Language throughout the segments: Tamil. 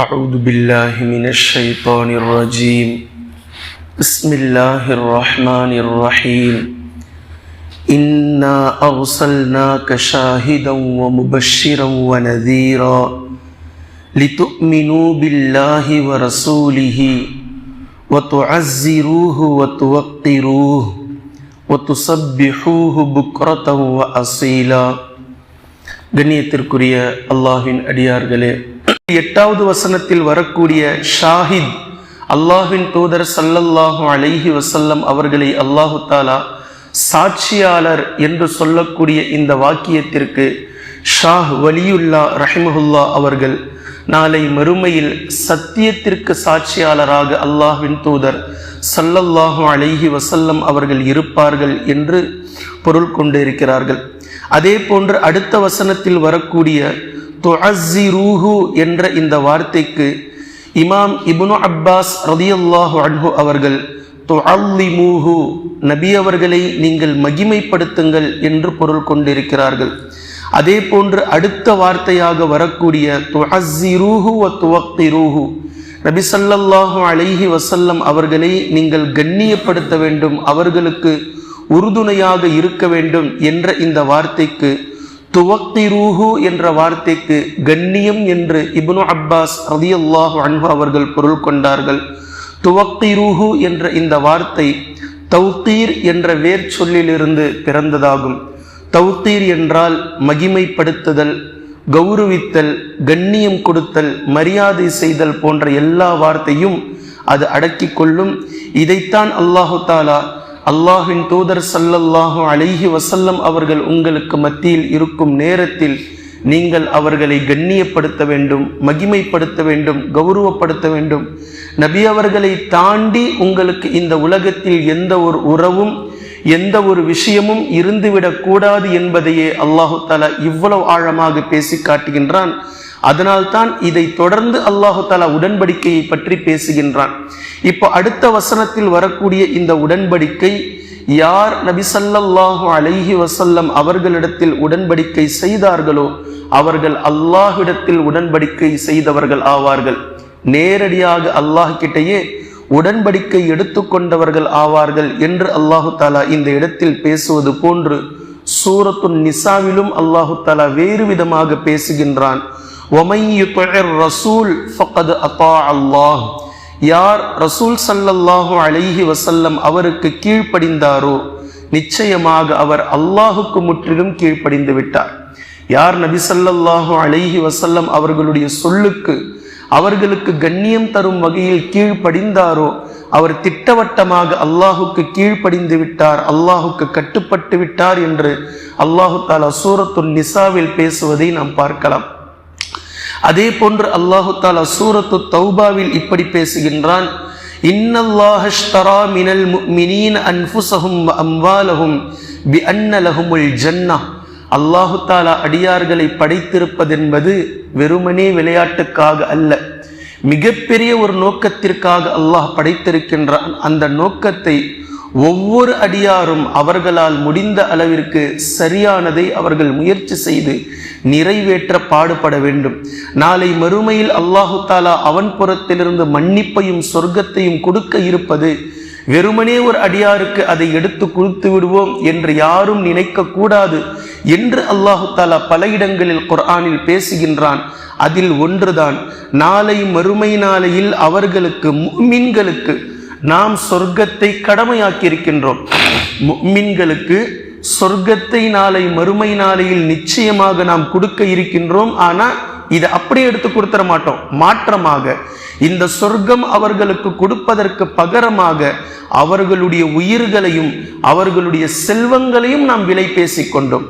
أعوذ بالله من الشيطان الرجيم بسم الله الرحمن الرحيم إنا أرسلناك شاهدا ومبشرا ونذيرا لتؤمنوا بالله ورسوله وتعزروه وتوقروه وتسبحوه بكرة وأصيلا கண்ணியத்திற்குரிய அல்லாஹின் அடியார்களே எட்டாவது வசனத்தில் வரக்கூடிய ஷாஹித் அல்லாஹின் தூதர் சல்லல்லாஹு அலைஹி வசல்லம் அவர்களை அல்லாஹு தாலா சாட்சியாளர் என்று சொல்லக்கூடிய இந்த வாக்கியத்திற்கு ஷாஹ் வலியுல்லா ரஹிமஹுல்லா அவர்கள் நாளை மறுமையில் சத்தியத்திற்கு சாட்சியாளராக அல்லாஹ்வின் தூதர் சல்லல்லாஹு அலைஹி வசல்லம் அவர்கள் இருப்பார்கள் என்று பொருள் கொண்டிருக்கிறார்கள். அதே போன்று அடுத்த வசனத்தில் வரக்கூடிய துஅஸ்ஸிரூஹு என்ற இந்த வார்த்தைக்கு இமாம் இபுனு அப்பாஸ் ரதியல்லாஹு அன்ஹு அவர்கள் துஅல்லிமூஹு நபி அவர்களை நீங்கள் மகிமைப்படுத்துங்கள் என்று பொருள் கொண்டிருக்கிறார்கள். அதே போன்று அடுத்த வார்த்தையாக வரக்கூடிய துஅஸ்ஸிரூஹு வ துவக்கிரூஹு நபி சல்லல்லாஹு அலைஹி வசல்லம் அவர்களை நீங்கள் கண்ணியப்படுத்த வேண்டும் அவர்களுக்கு உறுதுணையாக இருக்க வேண்டும் என்ற இந்த வார்த்தைக்கு துவக்கிரூஹு என்ற வார்த்தைக்கு கண்ணியம் என்று இப்னு அப்பாஸ் ரதியல்லாஹு அன்பு அவர்கள் பொருள் கொண்டார்கள். துவக்கிரூஹு என்ற இந்த வார்த்தை தௌத்தீர் என்ற வேர் சொல்லிலிருந்து பிறந்ததாகும். தௌத்தீர் என்றால் மகிமைப்படுத்துதல் கௌரவித்தல் கண்ணியம் கொடுத்தல் மரியாதை செய்தல் போன்ற எல்லா வார்த்தையும் அது அடக்கிக் கொள்ளும். இதைத்தான் அல்லாஹு தாலா அல்லாஹின் தூதர் சல்லல்லாஹு அலைஹி வசல்லம் அவர்கள் உங்களுக்கு மத்தியில் இருக்கும் நேரத்தில் நீங்கள் அவர்களை கண்ணியப்படுத்த வேண்டும் மகிமைப்படுத்த வேண்டும் கௌரவப்படுத்த வேண்டும். நபி அவர்களை தாண்டி உங்களுக்கு இந்த உலகத்தில் எந்த ஒரு உறவும் எந்த ஒரு விஷயமும் இருந்துவிடக்கூடாது என்பதையே அல்லாஹு தலா இவ்வளவு ஆழமாக பேசி காட்டுகின்றான். அதனால்தான் இதை தொடர்ந்து அல்லாஹு தாலா உடன்படிக்கையை பற்றி பேசுகின்றான். இப்போ அடுத்த வசனத்தில் வரக்கூடிய இந்த உடன்படிக்கை யார் நபிசல்லாஹு அலைஹி வசல்லம் அவர்களிடத்தில் உடன்படிக்கை செய்தார்களோ அவர்கள் அல்லாஹிடத்தில் உடன்படிக்கை செய்தவர்கள் ஆவார்கள். நேரடியாக அல்லாஹ் கிட்டேயே உடன்படிக்கை எடுத்துக்கொண்டவர்கள் ஆவார்கள் என்று அல்லாஹு தாலா இந்த இடத்தில் பேசுவது போன்று சூரத்துன் நிசாவிலும் அல்லாஹு தாலா வேறு விதமாக பேசுகின்றான். ரசூல் ஃபகது அத்தா அல்லாஹ் யார் ரசூல் சல்லல்லாஹு அலைஹி வசல்லம் அவருக்கு கீழ்ப்படிந்தாரோ நிச்சயமாக அவர் அல்லாஹுக்கு முற்றிலும் கீழ்ப்படிந்து விட்டார். யார் நபி சல்லல்லாஹு அலைஹி வசல்லம் அவர்களுடைய சொல்லுக்கு அவர்களுக்கு கண்ணியம் தரும் வகையில் கீழ்ப்படிந்தாரோ அவர் திட்டவட்டமாக அல்லாஹுக்கு கீழ்ப்படிந்து விட்டார் அல்லாஹுக்கு கட்டுப்பட்டு விட்டார் என்று அல்லாஹு தாலா சூரத்துல் நிசாவில் பேசுவதை நாம் பார்க்கலாம். அதே போன்று அல்லாஹு தாலா சூரத்து தௌபாவில் இப்படி பேசுகின்றான். இன்னல்லாஹஷ்தரா மினல் முஃமினீன அன்ஃபுஸஹும் அம்வாலஹும் பி அன்ன ஜன்னா அல்லாஹு தாலா அடியார்களை படைத்திருப்பதென்பது வெறுமனே விளையாட்டுக்காக அல்ல. மிகப்பெரிய ஒரு நோக்கத்திற்காக அல்லாஹ் படைத்திருக்கின்றான். அந்த நோக்கத்தை ஒவ்வொரு அடியாரும் அவர்களால் முடிந்த அளவிற்கு சரியானதை அவர்கள் முயற்சி செய்து நிறைவேற்ற பாடுபட வேண்டும். நாளை மறுமையில் அல்லாஹு தாலா அவன் புறத்திலிருந்து மன்னிப்பையும் சொர்க்கத்தையும் கொடுக்க இருப்பது வெறுமனே ஒரு அடியாருக்கு அதை எடுத்து கொடுத்து விடுவோம் என்று யாரும் நினைக்க கூடாது என்று அல்லாஹு தாலா பல இடங்களில் குர்ஆனில் பேசுகின்றான். அதில் ஒன்றுதான் நாளை மறுமை நாளையில் அவர்களுக்கு மீன்களுக்கு நாம் சொர்க்கத்தை கடமையாக்கி இருக்கின்றோம் மீன்களுக்கு சொர்க்கத்தை நாளை மறுமை நாளையில் நிச்சயமாக நாம் கொடுக்க இருக்கின்றோம். ஆனால் இதை அப்படியே எடுத்து கொடுத்துட மாட்டோம். மாற்றமாக இந்த சொர்க்கம் அவர்களுக்கு கொடுப்பதற்கு பகரமாக அவர்களுடைய உயிர்களையும் அவர்களுடைய செல்வங்களையும் நாம் விலை பேசிக் கொண்டோம்.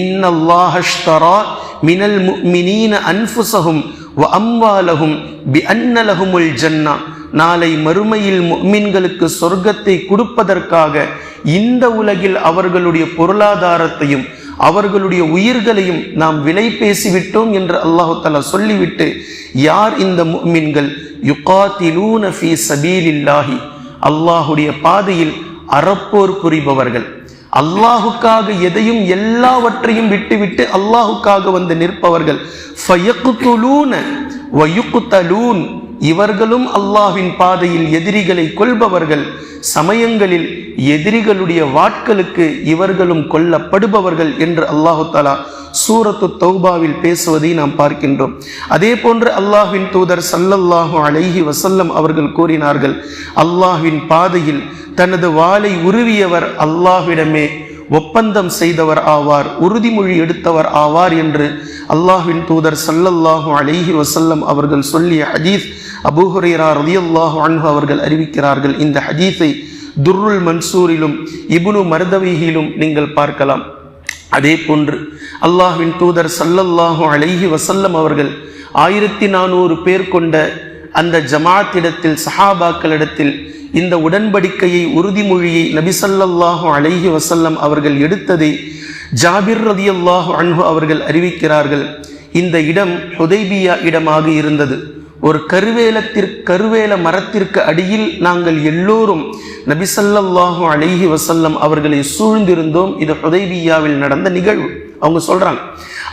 இன்னல்லாஹஷ்தரா மினல் மினீன அன்புசகும் அம்வாலகும் பி அன்னலஹுமுல் ஜன்னா. நாளை மறுமையில் முஃமின்களுக்கு சொர்க்கத்தை கொடுப்பதற்காக இந்த உலகில் அவர்களுடைய பொருளாதாரத்தையும் அவர்களுடைய உயிர்களையும் நாம் விலை பேசிவிட்டோம் என்று அல்லாஹு தலா சொல்லிவிட்டு யார் இந்த மீன்கள் யுகாத்திலூன ஃபி சபீலில்லாஹி. அல்லாஹுடைய பாதையில் அறப்போர் புரிபவர்கள். அல்லாஹுக்காக எதையும் எல்லாவற்றையும் விட்டுவிட்டு அல்லாஹுக்காக வந்து நிற்பவர்கள். ஃபயக்குத்துலூன வயுக்குத்தலூன் இவர்களும் அல்லாஹ்வின் பாதையில் எதிரிகளை கொள்பவர்கள் சமயங்களில் எதிரிகளுடைய வாட்களுக்கு இவர்களும் கொல்லப்படுபவர்கள் என்று அல்லாஹு தாலா சூரத்து தௌபாவில் பேசுவதை நாம் பார்க்கின்றோம். அதே போன்று அல்லாஹ்வின் தூதர் சல்லல்லாஹு அலைஹி வசல்லம் அவர்கள் கூறினார்கள் அல்லாஹ்வின் பாதையில் தனது வாளை உருவியவர் அல்லாஹ்விடமே ஒப்பந்தம் செய்தவர் ஆவார் உறுதிமொழி எடுத்தவர் ஆவார் என்று அல்லாஹின் தூதர் சல்லல்லாஹு அலைஹி வசல்லம் அவர்கள் சொல்லிய ஹதீஸ் அபூஹுரேரா ரதியல்லாஹு அன்ஹு அவர்கள் அறிவிக்கிறார்கள். இந்த ஹதீஸை துர்ருல் மன்சூரிலும் இபுனு மருதவிகிலும் நீங்கள் பார்க்கலாம். அதே போன்று அல்லாஹின் தூதர் சல்லல்லாஹு அலைஹி வசல்லம் அவர்கள் ஆயிரத்தி நானூறு பேர் கொண்ட அந்த ஜமாத்திடத்தில் சஹாபாக்களிடத்தில் இந்த உடன்படிக்கையை உறுதிமொழியை நபிசல்லாஹு அலைஹி வசல்லம் அவர்கள் எடுத்ததை ஜாபிர் ரதியல்லாஹு அன்ஹு அவர்கள் அறிவிக்கிறார்கள். இந்த இடம் ஹுதைபியா இடமாக இருந்தது. ஒரு கருவேலத்திற்கு கருவேல மரத்திற்கு அடியில் நாங்கள் எல்லோரும் நபிசல்லாஹு அலைஹி வசல்லம் அவர்களை சூழ்ந்திருந்தோம். இது ஹுதைபியாவில் நடந்த நிகழ்வு. அவங்க சொல்றாங்க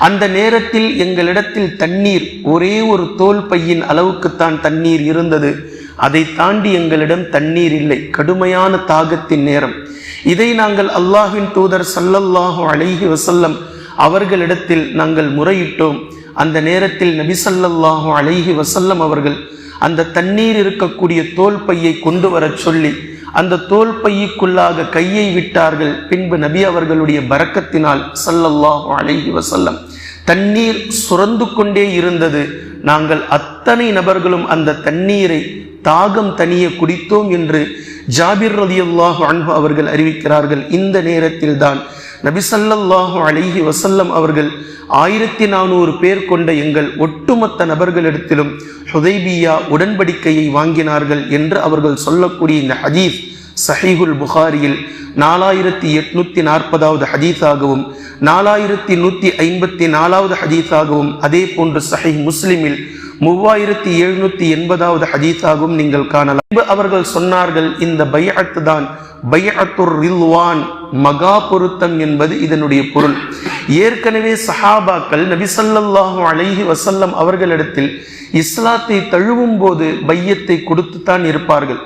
அந்த நேரத்தில் எங்களிடத்தில் தண்ணீர் ஒரே ஒரு தோல் பையின் அளவுக்குத்தான் தண்ணீர் இருந்தது. அதை தாண்டி எங்களிடம் தண்ணீர் இல்லை. கடுமையான தாகத்தின் நேரம். இதை நாங்கள் அல்லாஹின் தூதர் சல்லல்லாஹு அலைஹி வசல்லம் அவர்களிடத்தில் நாங்கள் முறையிட்டோம். அந்த நேரத்தில் நபி சல்லல்லாஹு அலைஹி வசல்லம் அவர்கள் அந்த தண்ணீர் இருக்கக்கூடிய தோல் பையை கொண்டு வரச் சொல்லி அந்த தோல் பையுக்குள்ளாக கையை விட்டார்கள். பின்பு நபி அவர்களுடைய பரக்கத்தினால் சல்லல்லாஹு அலைஹி வசல்லம் தண்ணீர் சுரந்து கொண்டே இருந்தது. நாங்கள் அத்தனை நபர்களும் அந்த தண்ணீரை தாகம் தனிய குடித்தோம் என்று ஜாபிர் ரதியுல்லாஹு அன்பு அவர்கள் அறிவிக்கிறார்கள். இந்த நேரத்தில் தான் நபிசல்லாஹு அலிஹி வசல்லம் அவர்கள் ஆயிரத்தி நானூறு பேர் கொண்ட எங்கள் ஒட்டுமொத்த நபர்களிடத்திலும் ஹுதைபியா உடன்படிக்கையை வாங்கினார்கள் என்று அவர்கள் சொல்லக்கூடிய இந்த ஹதீஸ் சஹீஹுல் புகாரியில் நாலாயிரத்தி எட்நூத்தி நாற்பதாவது ஹதீஸாகவும் நாலாயிரத்தி நூற்றி ஐம்பத்தி நாலாவது ஹதீஸாகவும் அதே போன்று சஹீஹ் முஸ்லிமில் மூவாயிரத்தி எழுநூத்தி எண்பதாவது ஹதீஸாகவும் நீங்கள் காணலாம். அவர்கள் சொன்னார்கள் இந்த பையத்து தான் பையத்துர் ரில்வான் மகா பொருத்தம் என்பது இதனுடைய பொருள். ஏற்கனவே சஹாபாக்கள் நபிசல்லாஹு அலைஹி வசல்லம் அவர்களிடத்தில் இஸ்லாத்தை தழுவும் போது பையத்தை கொடுத்துத்தான் இருப்பார்கள்.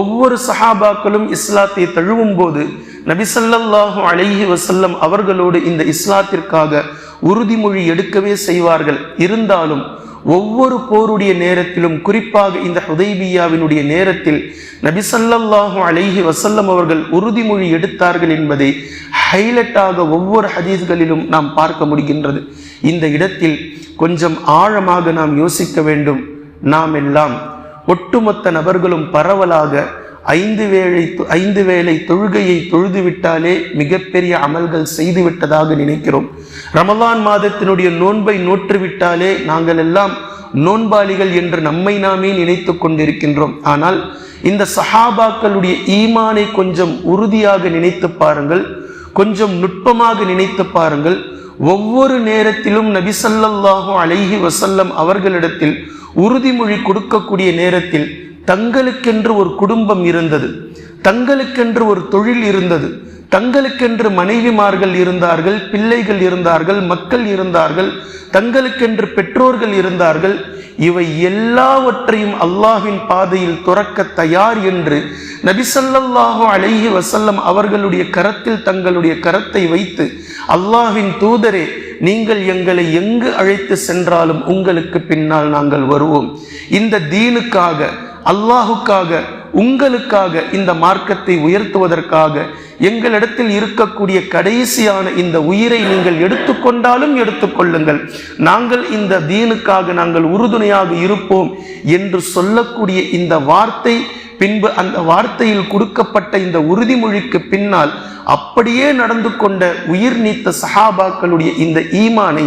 ஒவ்வொரு சஹாபாக்களும் இஸ்லாத்தை தழுவும் போது நபிசல்லாஹு அலைஹி வசல்லம் அவர்களோடு இந்த இஸ்லாத்திற்காக உறுதிமொழி எடுக்கவே செய்வார்கள். இருந்தாலும் ஒவ்வொரு போருடைய நேரத்திலும் குறிப்பாக இந்த ஹுதைபியாவினுடைய நேரத்தில் நபிசல்லாஹு அலைஹி வசல்லம் அவர்கள் உறுதிமொழி எடுத்தார்கள் என்பதை ஹைலைட்டாக ஒவ்வொரு ஹதீஸ்களிலும் நாம் பார்க்க முடிகின்றது. இந்த இடத்தில் கொஞ்சம் ஆழமாக நாம் யோசிக்க வேண்டும். நாம் எல்லாம் ஒட்டுமொத்த நபர்களும் பரவலாக ஐந்து வேளை ஐந்து வேளை தொழுகையை தொழுது விட்டாலே மிகப்பெரிய அமல்கள் செய்துவிட்டதாக நினைக்கிறோம். ரமலான் மாதத்தினுடைய நோன்பை நோற்றுவிட்டாலே நாங்கள் எல்லாம் நோன்பாளிகள் என்று நம்மை நாமே நினைத்து கொண்டிருக்கின்றோம். ஆனால் இந்த சஹாபாக்களுடைய ஈமானை கொஞ்சம் உறுதியாக நினைத்து பாருங்கள். கொஞ்சம் நுட்பமாக நினைத்து பாருங்கள். ஒவ்வொரு நேரத்திலும் நபிசல்லாஹு அலைஹி வசல்லம் அவர்களிடத்தில் உறுதிமொழி கொடுக்கக்கூடிய நேரத்தில் தங்களுக்கென்று ஒரு குடும்பம் இருந்தது. தங்களுக்கென்று ஒரு தொழில் இருந்தது. தங்களுக்கென்று மனைவிமார்கள் இருந்தார்கள் பிள்ளைகள் இருந்தார்கள் மக்கள் இருந்தார்கள் தங்களுக்கென்று பெற்றோர்கள் இருந்தார்கள். இவை எல்லாவற்றையும் அல்லாஹின் பாதையில் துறக்க தயார் என்று நபிசல்லாஹு அலைஹி வசல்லம் அவர்களுடைய கரத்தில் தங்களுடைய கரத்தை வைத்து அல்லாஹின் தூதரே நீங்கள் எங்களை எங்கு அழைத்து சென்றாலும் உங்களுக்கு பின்னால் நாங்கள் வருவோம். இந்த தீனுக்காக அல்லாஹுக்காக உங்களுக்காக இந்த மார்க்கத்தை உயர்த்துவதற்காக எங்களிடத்தில் இருக்கக்கூடிய கடைசியான இந்த உயிரை நீங்கள் எடுத்துக்கொண்டாலும் எடுத்துக்கொள்ளுங்கள் நாங்கள் இந்த தீனுக்காக நாங்கள் உறுதுணையாக இருப்போம் என்று சொல்லக்கூடிய இந்த வார்த்தை பின்பு அந்த வார்த்தையில் கொடுக்கப்பட்ட இந்த உறுதிமொழிக்கு பின்னால் அப்படியே நடந்து கொண்ட உயிர் நீத்த சஹாபாக்களுடைய இந்த ஈமானை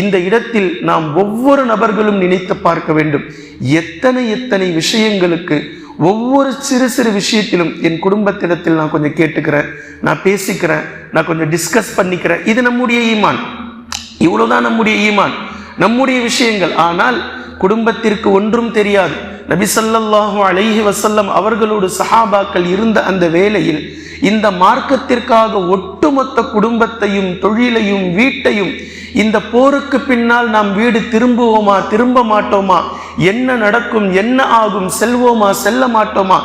இந்த இடத்தில் நாம் ஒவ்வொரு நபர்களும் நினைத்து பார்க்க வேண்டும். எத்தனை எத்தனை விஷயங்களுக்கு ஒவ்வொரு சிறு சிறு விஷயத்திலும் என் குடும்பத்திடத்தில் நான் கொஞ்சம் கேட்டுக்கிறேன் நான் பேசிக்கிறேன் நான் கொஞ்சம் டிஸ்கஸ் பண்ணிக்கிறேன். இது நம்முடைய ஈமான். இவ்வளவுதான் நம்முடைய ஈமான். நம்முடைய விஷயங்கள். ஆனால் குடும்பத்திற்கு ஒன்றும் தெரியாது. நபிசல்லாஹு அலைஹி வசல்லம் அவர்களோடு சஹாபாக்கள் இருந்த அந்த வேளையில் இந்த மார்க்கத்திற்காக ஒட்டுமொத்த குடும்பத்தையும் தொழிலையும் வீட்டையும் இந்த போருக்கு பின்னால் நாம் வீடு திரும்புவோமா திரும்ப மாட்டோமா? என்ன நடக்கும் என்ன ஆகும் செல்வோமா செல்ல மாட்டோமா?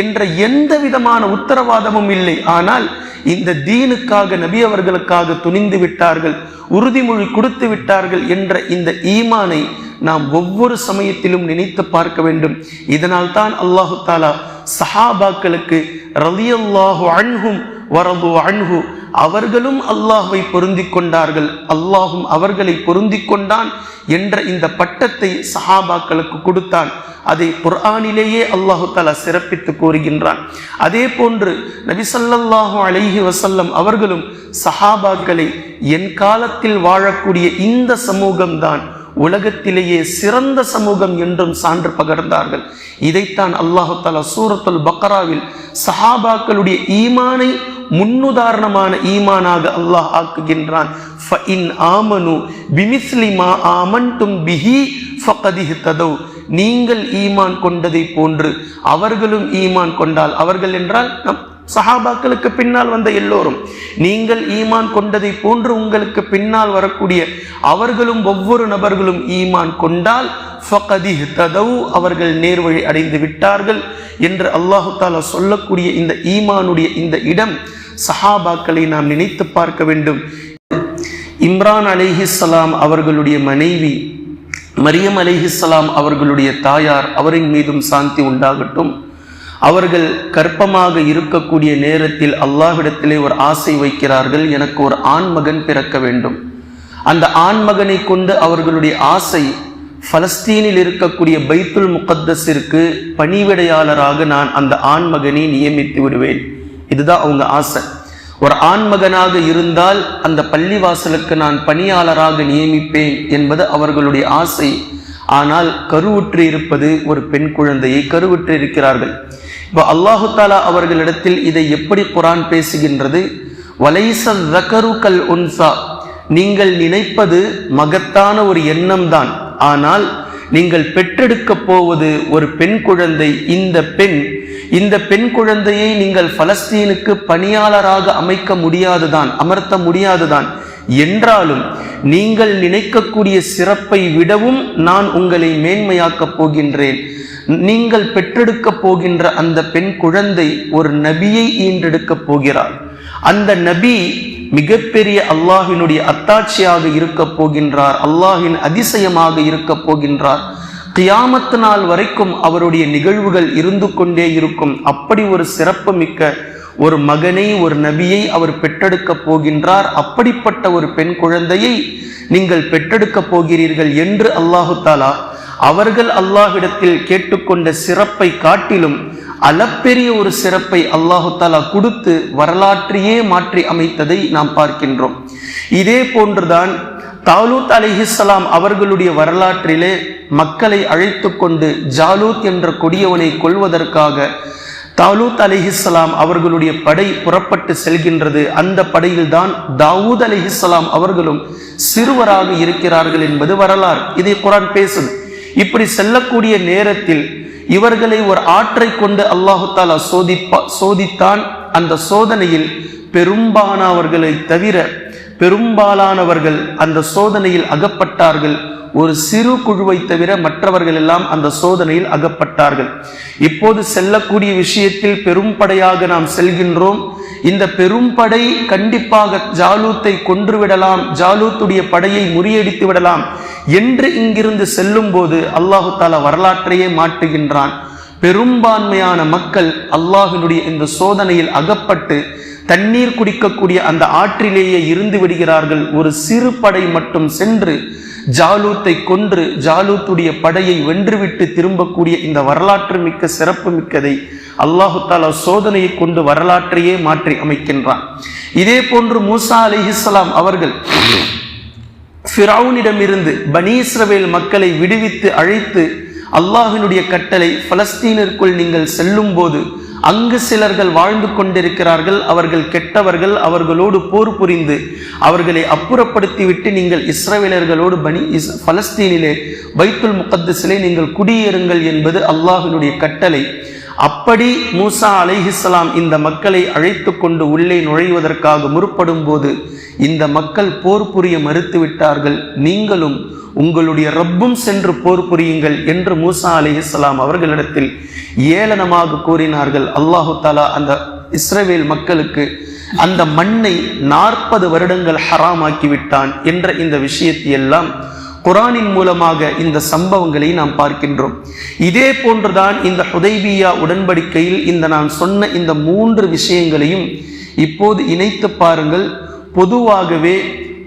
என்ற எந்த விதமான உத்தரவாதமும் இல்லை. ஆனால் இந்த தீனுக்காக நபி அவர்களுக்காக துணிந்து விட்டார்கள் உறுதிமொழி கொடுத்து விட்டார்கள் என்ற இந்த ஈமானை நாம் ஒவ்வொரு சமயத்திலும் நினைத்து பார்க்க வேண்டும். இதனால் தான் அல்லாஹு தாலா சஹாபாக்களுக்கு ரலியல்லாஹு அன்ஹும் வரது அன்ஹு. அவர்களும் அல்லாஹுவை பொருந்தி கொண்டார்கள். அல்லாஹும் அவர்களை பொருந்தி கொண்டான் என்ற இந்த பட்டத்தை சஹாபாக்களுக்கு கொடுத்தான். அதை குர்ஆனிலேயே அல்லாஹு தாலா சிறப்பித்து கூறுகின்றான். அதே போன்று நபிசல்லாஹு அலைஹி வசல்லம் அவர்களும் சஹாபாக்களை என் காலத்தில் வாழக்கூடிய இந்த சமூகம்தான் உலகத்திலேயே சிறந்த சமூகம் என்றும் சான்று பகர்ந்தார்கள். இதைத்தான் அல்லாஹு தாலா சூரத்துல் பக்ராவில் சஹாபாக்களுடைய ஈமானை முன்னுதாரணமான ஈமானாக அல்லாஹ் ஆக்குகின்றான். பிஹி நீங்கள் ஈமான் கொண்டதை போன்று அவர்களும் ஈமான் கொண்டால் அவர்கள் என்றால் நம் சஹாபாக்களுக்கு பின்னால் வந்த எல்லோரும் நீங்கள் ஈமான் கொண்டதை போன்று உங்களுக்கு பின்னால் வரக்கூடிய அவர்களும் ஒவ்வொரு நபர்களும் ஈமான் கொண்டால் ததவு அவர்கள் நேர்வழி அடைந்து விட்டார்கள் என்று அல்லாஹு தாலா சொல்லக்கூடிய இந்த ஈமானுடைய இந்த இடம் சஹாபாக்களை நாம் நினைத்து பார்க்க வேண்டும். இம்ரான் அலிஹிஸ்லாம் அவர்களுடைய மனைவி மரியம் அலிஹிஸ்லாம் அவர்களுடைய தாயார் அவரின் மீதும் சாந்தி உண்டாகட்டும். அவர்கள் கற்பமாக இருக்கக்கூடிய நேரத்தில் அல்லாஹ்விடத்திலே ஒரு ஆசை வைக்கிறார்கள் எனக்கு ஒரு ஆண் மகன் பிறக்க வேண்டும். அந்த ஆண்மகனை கொண்டு அவர்களுடைய ஆசை பலஸ்தீனில் இருக்கக்கூடிய பைத்துல் முகத்தஸிற்கு பணிவிடையாளராக நான் அந்த ஆண்மகனை நியமித்து விடுவேன். இதுதான் அவங்க ஆசை. ஒரு ஆண்மகனாக இருந்தால் அந்த பள்ளிவாசலுக்கு நான் பணியாளராக நியமிப்பேன் என்பது அவர்களுடைய ஆசை. ஆனால் கருவுற்று இருப்பது ஒரு பெண் குழந்தையை கருவுற்று இருக்கிறார்கள். இப்போ அல்லாஹு தாலா அவர்களிடத்தில் இதை எப்படி குரான் பேசுகின்றது? வலைச கல் உன்சா. நீங்கள் நினைப்பது மகத்தான ஒரு எண்ணம் தான். ஆனால் நீங்கள் பெற்றெடுக்க போவது ஒரு பெண் குழந்தை இந்த பெண். இந்த பெண் குழந்தையை நீங்கள் பலஸ்தீனுக்கு பணியாளராக அமைக்க முடியாதுதான் அமர்த்த முடியாதுதான். என்றாலும் நீங்கள் நினைக்கக்கூடிய சிறப்பை விடவும் நான் உங்களை மேன்மையாக்கப் போகின்றேன். நீங்கள் பெற்றெடுக்கப் போகின்ற அந்த பெண் குழந்தை ஒரு நபியை ஈன்றெடுக்கப் போகிறார் அந்த நபி மிகப்பெரிய அல்லாஹினுடைய அத்தாட்சியாக இருக்க போகின்றார் அல்லாஹின் அதிசயமாக இருக்க போகின்றார். கியாமத்து நாள் வரைக்கும் அவருடைய நிகழ்வுகள் இருந்து கொண்டே இருக்கும். அப்படி ஒரு சிறப்பு மிக்க ஒரு மகனை ஒரு நபியை அவர் பெற்றெடுக்க போகின்றார். அப்படிப்பட்ட ஒரு பெண் குழந்தையை நீங்கள் பெற்றெடுக்க போகிறீர்கள் என்று அல்லாஹு தாலா அவர்கள் அல்லாஹிடத்தில் கேட்டுக்கொண்ட சிறப்பை காட்டிலும் அளப்பெரிய ஒரு சிறப்பை அல்லாஹு தாலா கொடுத்து வரலாற்றையே மாற்றி அமைத்ததை நாம் பார்க்கின்றோம். இதே போன்றுதான் தாலூத் அலிஹிஸ்லாம் அவர்களுடைய வரலாற்றிலே மக்களை அழைத்து கொண்டு ஜாலூத் என்ற கொடியவனை கொள்வதற்காக தாலூத் அலிஹிஸ்லாம் அவர்களுடைய படை புறப்பட்டு செல்கின்றது. அந்த படையில்தான் தாவூத் அலிஹிஸ்லாம் அவர்களும் சிறுவராக இருக்கிறார்கள் என்பது வரலாறு. இதை குரான் பேசுது. இப்படி செல்லக்கூடிய நேரத்தில் இவர்களை ஒரு ஆற்றை கொண்டு அல்லாஹு தாலா சோதிப்பா சோதித்தான். அந்த சோதனையில் பெரும்பாலானவர்களை தவிர பெரும்பாலானவர்கள் அந்த சோதனையில் அகப்பட்டார்கள். ஒரு சிறு குழுவை தவிர மற்றவர்கள் எல்லாம் அந்த சோதனையில் அகப்பட்டார்கள். இப்போது செல்லக்கூடிய விஷயத்தில் பெரும்படையாக நாம் செல்கின்றோம். இந்த பெரும்படை கண்டிப்பாக ஜாலூத்தை கொன்றுவிடலாம் ஜாலூத்துடைய படையை முறியடித்து விடலாம் என்று இங்கிருந்து செல்லும் போது அல்லாஹு தாலா வரலாற்றையே மாட்டுகின்றான் பெரும்பான்மையான மக்கள் அல்லாஹினுடைய இந்த சோதனையில் அகப்பட்டு தண்ணீர் குடிக்கக்கூடிய அந்த ஆற்றிலேயே இருந்து விடுகிறார்கள். ஒரு சிறு படை மட்டும் சென்று ஜாலூத்தை கொன்று ஜாலூத்துடைய படையை வென்றுவிட்டு திரும்பக்கூடிய இந்த வரலாற்று மிக்க சிறப்பு மிக்கதை அல்லாஹு தாலா சோதனையை கொண்டு வரலாற்றையே மாற்றி அமைக்கின்றான். இதே போன்று மூசா அலிஹிஸ்லாம் அவர்கள் ஃபிரௌனிடமிருந்து பனீஸ்ரவேல் மக்களை விடுவித்து அழைத்து அல்லாஹினுடைய கட்டளை பலஸ்தீனிற்குள் நீங்கள் செல்லும் போது அங்கு சிலர்கள் வாழ்ந்து கொண்டிருக்கிறார்கள் அவர்கள் கெட்டவர்கள் அவர்களோடு போர் புரிந்து அவர்களை அப்புறப்படுத்திவிட்டு நீங்கள் இஸ்ரவேலர்களோடு பனி இஸ் பலஸ்தீனிலே பைத்துல் முகத்தஸிலே நீங்கள் குடியேறுங்கள் என்பது அல்லாஹினுடைய கட்டளை. அப்படி மூசா அலைஹிஸ்லாம் இந்த மக்களை அழைத்து கொண்டு உள்ளே நுழைவதற்காக முற்படும் போது இந்த மக்கள் போர் புரிய மறுத்துவிட்டார்கள். நீங்களும் உங்களுடைய ரப்பும் சென்று போர் புரியுங்கள் என்று மூசா அலைஹிஸ்ஸலாம் அவர்களிடத்தில் ஏளனமாக கூறினார்கள். அல்லாஹு தாலா அந்த இஸ்ரேவேல் மக்களுக்கு அந்த மண்ணை நாற்பது வருடங்கள் ஹராமாக்கி விட்டான் என்ற இந்த விஷயத்தை எல்லாம் குரானின் மூலமாக இந்த சம்பவங்களை நாம் பார்க்கின்றோம். இதே போன்றுதான் இந்த ஹுதைபியா உடன்படிக்கையில் இந்த நான் சொன்ன இந்த மூன்று விஷயங்களையும் இப்போது இணைத்து பாருங்கள். பொதுவாகவே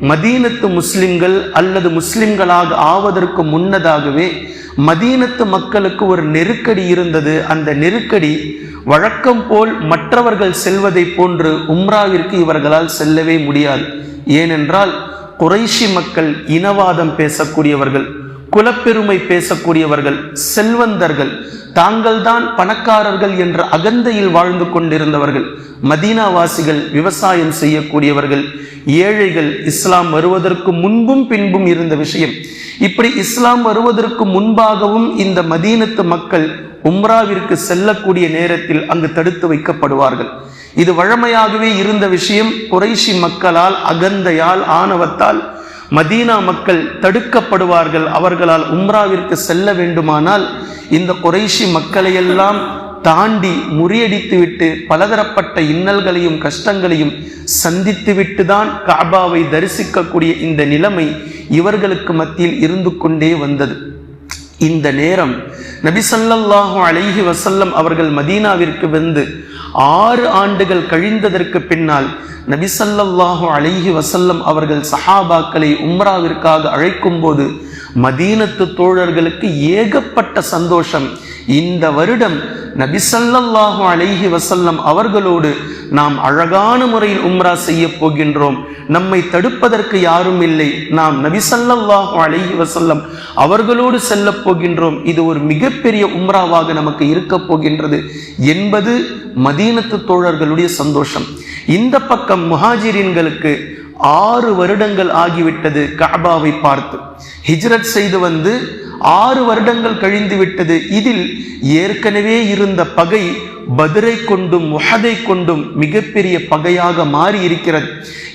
மதீனத்து முஸ்லிம்கள் அல்லது முஸ்லிம்களாக ஆவதற்கு முன்னதாகவே மதீனத்து மக்களுக்கு ஒரு நெருக்கடி இருந்தது. அந்த நெருக்கடி வழக்கம் போல் மற்றவர்கள் செல்வதை போன்று உம்ராவிற்கு இவர்களால் செல்லவே முடியாது. ஏனென்றால் குறைஷி மக்கள் இனவாதம் பேசக்கூடியவர்கள். குலப்பெருமை பேசக்கூடியவர்கள் செல்வந்தர்கள் தாங்கள்தான் பணக்காரர்கள் என்ற அகந்தையில் வாழ்ந்து கொண்டிருந்தவர்கள் மதீனாவாசிகள் விவசாயம் செய்யக்கூடியவர்கள் ஏழைகள் இஸ்லாம் வருவதற்கு முன்பும் பின்பும் இருந்த விஷயம். இப்படி இஸ்லாம் வருவதற்கு முன்பாகவும் இந்த மதீனத்து மக்கள் உம்ராவிற்கு செல்லக்கூடிய நேரத்தில் அங்கு தடுத்து வைக்கப்படுவார்கள். இது வழமையாகவே இருந்த விஷயம் குறைஷி மக்களால் அகந்தையால் ஆணவத்தால் மதீனா மக்கள் தடுக்கப்படுவார்கள். அவர்களால் உம்ராவிற்கு செல்ல வேண்டுமானால் இந்த குறைஷி மக்களையெல்லாம் தாண்டி முறியடித்துவிட்டு பலதரப்பட்ட இன்னல்களையும் கஷ்டங்களையும் சந்தித்துவிட்டு தான் காபாவை தரிசிக்கக்கூடிய இந்த நிலைமை இவர்களுக்கு மத்தியில் இருந்து கொண்டே வந்தது. இந்த நேரம் நபிசல்லாஹு அலைஹி வசல்லம் அவர்கள் மதீனாவிற்கு வந்து ஆறு ஆண்டுகள் கழிந்ததற்கு பின்னால் நபி ஸல்லல்லாஹு அலைஹி வசல்லம் அவர்கள் சஹாபாக்களை உம்ராவிற்காக அழைக்கும் போது மதீனத்து தோழர்களுக்கு ஏகப்பட்ட சந்தோஷம். இந்த வருடம் நபி ஸல்லல்லாஹு அலைஹி வசல்லம் அவர்களோடு நாம் அழகான முறையில் உம்ரா செய்ய போகின்றோம். நம்மை தடுப்பதற்கு யாரும் இல்லை. நாம் நபி ஸல்லல்லாஹு அலைஹி வசல்லம் அவர்களோடு செல்ல போகின்றோம். இது ஒரு மிகப்பெரிய உம்ராவாக நமக்கு இருக்க போகின்றது என்பது மதீனத்து தோழர்களுடைய சந்தோஷம். இந்த பக்கம் முஹாஜிரின்களுக்கு ஆறு வருடங்கள் ஆகிவிட்டது காபாவை பார்த்து. ஹிஜ்ரத் செய்து வந்து ஆறு வருடங்கள் கழிந்து விட்டது இதில் ஏற்கனவே இருந்த பகை பதிரை கொண்டும் முகதை கொண்டும் மிகப்பெரிய பகையாக மாறி இருக்கிறது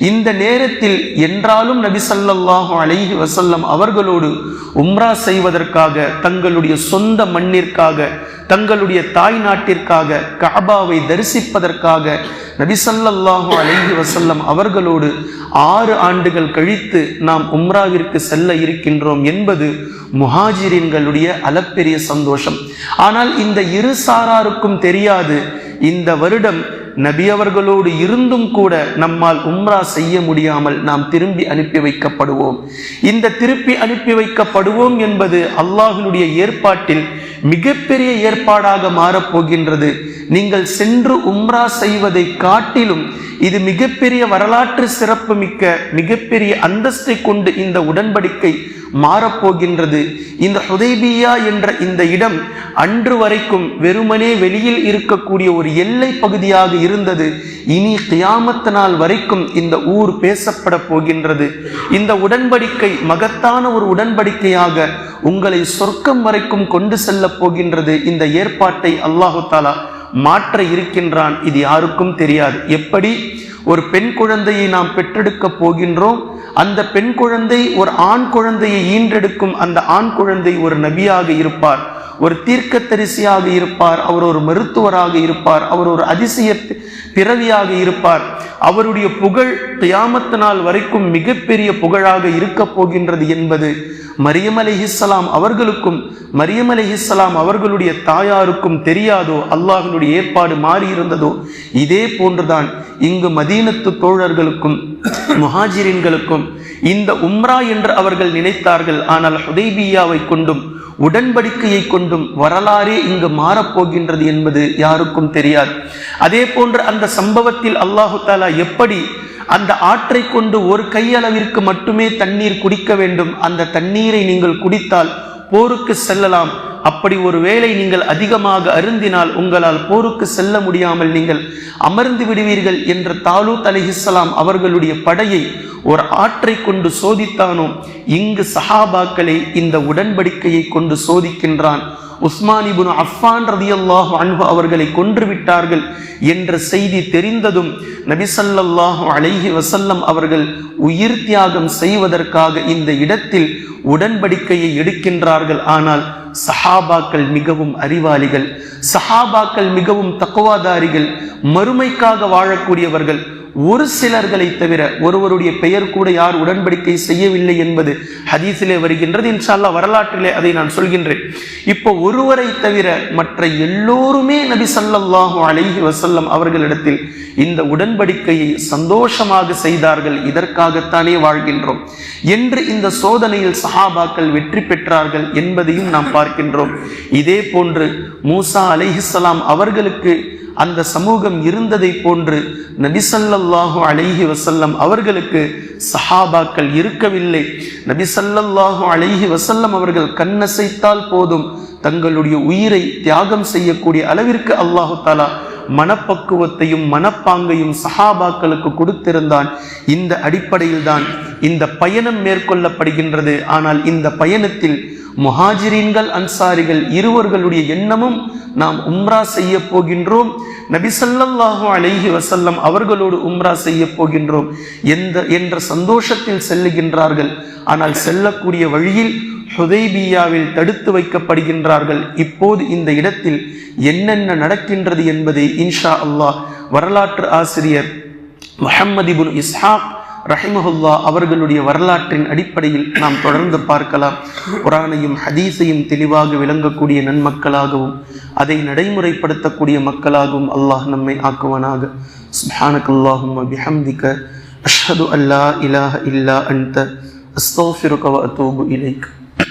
இந்த நேரத்தில் என்றாலும் நபி சல்லாஹூ அலைஹி வசல்லம் அவர்களோடு உம்ரா செய்வதற்காக தங்களுடைய சொந்த மண்ணிற்காக தங்களுடைய தாய் நாட்டிற்காக கபாவை தரிசிப்பதற்காக நபி ஸல்லல்லாஹு அலைஹி வசல்லம் அவர்களோடு ஆறு ஆண்டுகள் கழித்து நாம் உம்ராவிற்கு செல்ல இருக்கின்றோம் என்பது முஹாஜிரின்களுடைய அளப்பெரிய சந்தோஷம். ஆனால் இந்த இரு சாராருக்கும் தெரியாது. முடியாது. இந்த வருடம் நபி அவர்களோடு இருந்தும் கூட நம்மால் உம்ரா செய்ய முடியாமல் நாம் திரும்பி அனுப்பி வைக்கப்படுவோம். இந்த திருப்பி அனுப்பி வைக்கப்படுவோம் என்பது அல்லாஹினுடைய ஏற்பாட்டில் மிகப்பெரிய ஏற்பாடாக மாறப்போகின்றது. நீங்கள் சென்று உம்ரா செய்வதை காட்டிலும் இது மிகப்பெரிய வரலாற்று சிறப்பு மிக்க மிகப்பெரிய அந்தஸ்தை கொண்டு இந்த உடன்படிக்கை மாறப்போகின்றது. இந்த ஹுதைபியா என்ற இந்த இடம் அன்று வரைக்கும் வெறுமனே வெளியில் இருக்கக்கூடிய ஒரு எல்லை பகுதியாக இருந்தது. இனி கியாமத்த நாள் வரைக்கும் இந்த ஊர் பேசப்பட போகின்றது. இந்த உடன்படிக்கை மகத்தான ஒரு உடன்படிக்கையாக உங்களை சொர்க்கம் வரைக்கும் கொண்டு செல்ல போகின்றது. இந்த ஏற்பாட்டை அல்லாஹு தாலா மாற்ற இருக்கின்றான். இது யாருக்கும் தெரியாது. எப்படி? ஒரு பெண் குழந்தையை நாம் பெற்றெடுக்க போகின்றோம். அந்த பெண் குழந்தை ஒரு ஆண் குழந்தையை ஈன்றெடுக்கும் அந்த ஆண் குழந்தை ஒரு நபியாக இருப்பார் ஒரு தீர்க்கத்தரிசியாக இருப்பார் அவர் ஒரு மருத்துவராக இருப்பார் அவர் ஒரு அதிசய பிறவியாக இருப்பார். அவருடைய புகழ் தியாமத்து நாள் வரைக்கும் மிகப்பெரிய புகழாக இருக்க போகின்றது என்பது மரியம் அலைஹிஸ்ஸலாம் அவர்களுக்கும் மரியம் அலைஹிஸ்ஸலாம் அவர்களுடைய தாயாருக்கும் தெரியாதோ அல்லாஹ்வினுடைய ஏற்பாடு மாறியிருந்ததோ இதே போன்றுதான் இங்கு மதீனத்து தோழர்களுக்கும் முஹாஜிரின்களுக்கும் இந்த உம்ரா என்று அவர்கள் நினைத்தார்கள். ஆனால் ஹுதைபியாவை கொண்டும் உடன்படிக்கையை கொண்டும் வரலாறே இங்கு மாறப்போகின்றது என்பது யாருக்கும் தெரியாது. அதே போன்று அந்த சம்பவத்தில் அல்லாஹு தாலா எப்படி அந்த ஆற்றை கொண்டு ஒரு கையளவிற்கு மட்டுமே தண்ணீர் குடிக்க வேண்டும் அந்த தண்ணீரை நீங்கள் குடித்தால் போருக்கு செல்லலாம். அப்படி ஒரு வேளை நீங்கள் அதிகமாக அருந்தினால் உங்களால் போருக்கு செல்ல முடியாமல் நீங்கள் அமர்ந்து விடுவீர்கள் என்ற தாலூத் அலிஹிஸ்லாம் அவர்களுடைய படையை ஒரு ஆற்றை கொண்டு சோதித்தானோ இங்கு சஹாபாக்களை இந்த உடன்படிக்கையை கொண்டு சோதிக்கின்றான். உஸ்மானிபுன் அஃபான் ரதியல்லாஹு அன்பு அவர்களை கொன்று விட்டார்கள் என்ற செய்தி தெரிந்ததும் நபிசல்லாஹு அலைஹி வசல்லம் அவர்கள் உயிர் தியாகம் செய்வதற்காக இந்த இடத்தில் உடன்படிக்கையை எடுக்கின்றார்கள். ஆனால் சஹாபாக்கள் மிகவும் அறிவாளிகள். சஹாபாக்கள் மிகவும் தக்குவாதாரிகள் மறுமைக்காக வாழக்கூடியவர்கள் ஒரு சிலர்களை தவிர ஒருவருடைய பெயர் கூட யார் உடன்படிக்கை செய்யவில்லை என்பது ஹதீஸிலே வருகின்றது. இன்ஷால்லா வரலாற்றிலே அதை நான் சொல்கின்றேன். இப்போ ஒருவரை தவிர மற்ற எல்லோருமே நபி சல்லாஹு அலைஹி வசல்லம் அவர்களிடத்தில் இந்த உடன்படிக்கையை சந்தோஷமாக செய்தார்கள். இதற்காகத்தானே வாழ்கின்றோம். என்று இந்த சோதனையில் சஹாபாக்கள் வெற்றி பெற்றார்கள் என்பதையும் நாம் பார்க்கின்றோம். இதே போன்று மூசா அலைஹிஸ்லாம் அவர்களுக்கு அந்த சமூகம் இருந்ததை போன்று நபிசல்லாஹு அலைஹி வசல்லம் அவர்களுக்கு சஹாபாக்கள் இருக்கவில்லை. நபிசல்லாஹு அலைஹி வசல்லம் அவர்கள் கண்ணசைத்தால் போதும் தங்களுடைய உயிரை தியாகம் செய்யக்கூடிய அளவிற்கு அல்லாஹு தாலா மனப்பக்குவத்தையும் மனப்பாங்கையும் சஹாபாக்களுக்கு கொடுத்திருந்தான். இந்த அடிப்படையில் தான் இந்த பயணம் மேற்கொள்ளப்படுகின்றது. ஆனால் இந்த பயணத்தில் முஹாஜிரீன்கள் அன்சாரிகள் இருவர்களுடைய எண்ணமும் நாம் உம்ரா செய்ய போகின்றோம். நபிசல்லாஹு அலைஹி வசல்லம் அவர்களோடு உம்ரா செய்ய போகின்றோம். எந்த என்ற சந்தோஷத்தில் செல்லுகின்றார்கள். ஆனால் செல்லக்கூடிய வழியில் ஹுதைபியாவில் தடுத்து வைக்கப்படுகின்றார்கள். இப்போது இந்த இடத்தில் என்னென்ன நடக்கின்றது என்பதை இன்ஷா அல்லாஹ் வரலாற்று ஆசிரியர் முஹம்மதிபுன் இஸ்ஹாக் ரஹிமஹுல்லா அவர்களுடைய வரலாற்றின் அடிப்படையில் நாம் தொடர்ந்து பார்க்கலாம். குரானையும் ஹதீஸையும் தெளிவாக விளங்கக்கூடிய நன்மக்களாகவும் அதை நடைமுறைப்படுத்தக்கூடிய மக்களாகவும் அல்லாஹ் நம்மை ஆக்குவனாக. சுப்ஹானக்கல்லாஹும் பிஹம்திக அஷ்ஹது அல்லா இலாஹ இல்லா அன்த அஸ்தோஃபிருக வ அத்தூபு இலைக்.